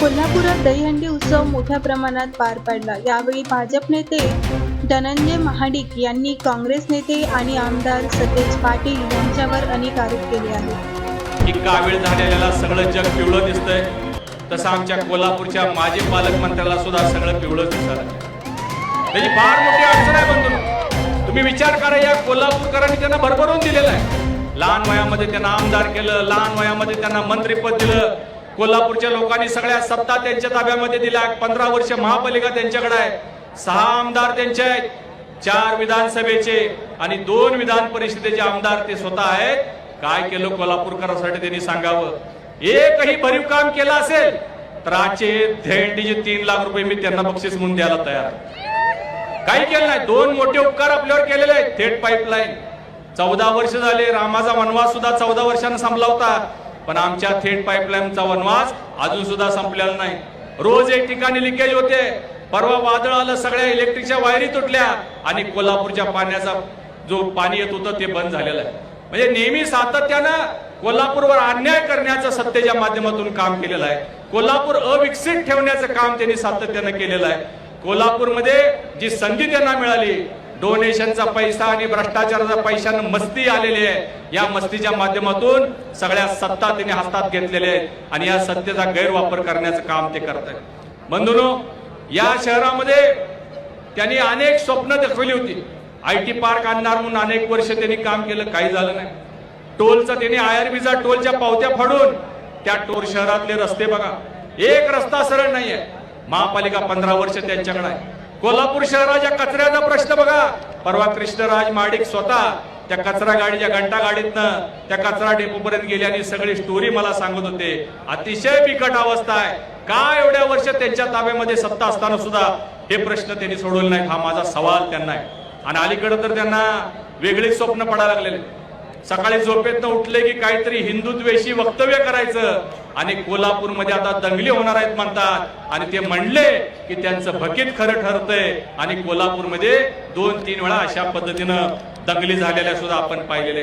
कोल्हापुरात दहीहंडी उत्सव मोठ्या प्रमाणात पार पडला. यावेळी भाजप नेते धनंजय महाडिक यांनी काँग्रेस नेते आणि आमदार सतेज पाटील यांच्यावर अनेक आरोप केले आहेत. की कावीळ झालेल्याला सगळं जग पिवळं दिसतंय. तसं आमच्या कोल्हापूरच्या माजी पालकमंत्र्याला सुद्धा सगळं पिवळं दिसत त्याची फार मोठी अडचण आहे बंधू. तुम्ही विचार करा या कोल्हापूरकरांनी त्यांना भरभरून दिलेलं आहे. लहान वयामध्ये त्यांना आमदार केलं लहान वयामध्ये त्यांना मंत्रीपद दिलं कोल्हापूरच्या लोकांनी सगळ्या सत्ता त्यांच्या ताब्यामध्ये दिल्या. पंधरा वर्ष महापालिका त्यांच्याकडे आहे. सहा आमदार त्यांचे आहेत. चार विधानसभेचे आणि दोन विधान परिषदेचे आमदार ते स्वतः आहेत. काय केलं कोल्हापूरकरांसाठी त्यांनी सांगावं? एकही भरीव काम केलं असेल तर आजचे धेंडीचे तीन लाख रुपये मी त्यांना बक्षीस म्हणून द्यायला तयार काही केलं नाही. दोन मोठे उपकार आपल्यावर केलेले आहेत. थेट पाईपलाईन चौदा वर्ष झाले. रामाचा वनवास सुद्धा चौदा वर्षानं संपला होता. पण आमच्या थेट पाईपलाईनचा वनवास अजून सुद्धा संपलेला नाही. रोज एक ठिकाणी लिकेज होते. परवा वादळ आलं सगळ्या इलेक्ट्रिकच्या वायरी तुटल्या आणि कोल्हापूरच्या पाण्याचा जो पाणी येत होतं ते बंद झालेलं आहे. म्हणजे नेहमी सातत्यानं कोल्हापूरवर अन्याय करण्याचं सत्तेच्या माध्यमातून काम केलेलं आहे. कोल्हापूर अविकसित ठेवण्याचं काम त्यांनी सातत्यानं केलेलं आहे. कोल्हापूरमध्ये जी संधी त्यांना मिळाली डोनेशनचा पैसा आणि भ्रष्टाचाराचा पैशानं मस्ती आलेली आहे. या मस्तीच्या माध्यमातून सगळ्या सत्ता त्यांनी हातात घेतलेल्या आहेत आणि या सत्तेचा गैरवापर करण्याचं काम ते करत आहेत. बंधूनो या शहरामध्ये त्यांनी अनेक स्वप्न दाखवली होती. आय टी पार्क आणणार म्हणून अनेक वर्ष त्यांनी काम केलं काही झालं नाही. टोलचा त्यांनी आयआरबीचा टोलच्या पावत्या फाडून त्या टोल शहरातले रस्ते बघा. एक रस्ता सरळ नाहीये. महापालिका पंधरा वर्ष त्यांच्याकडे आहे. कोल्हापूर शहराच्या कचऱ्याचा प्रश्न बघा. परवा कृष्णराज माडिक स्वतः त्या कचरा गाडीच्या घंटा गाडीतनं त्या कचरा डेपोपर्यंत गेल्याने गेले आणि सगळी स्टोरी मला सांगत होते. अतिशय बिकट अवस्था आहे. का एवढ्या वर्ष त्यांच्या ताब्यामध्ये सत्ता असताना सुद्धा हे प्रश्न त्यांनी सोडवले नाहीत? हा माझा सवाल त्यांना आहे. आणि अलीकडे तर त्यांना वेगळीच स्वप्न पडायला लागलेले सकाळी झोपेतनं उठले की काहीतरी हिंदुत्वेशी वक्तव्य करायचं. आणि कोल्हापूरमध्ये आता दंगली होणार आहेत म्हणतात. आणि ते म्हणले की त्यांचं भकीत खरं ठरतंय. आणि कोल्हापूरमध्ये दोन तीन वेळा अशा पद्धतीनं दंगली झालेल्या सुद्धा आपण पाहिलेले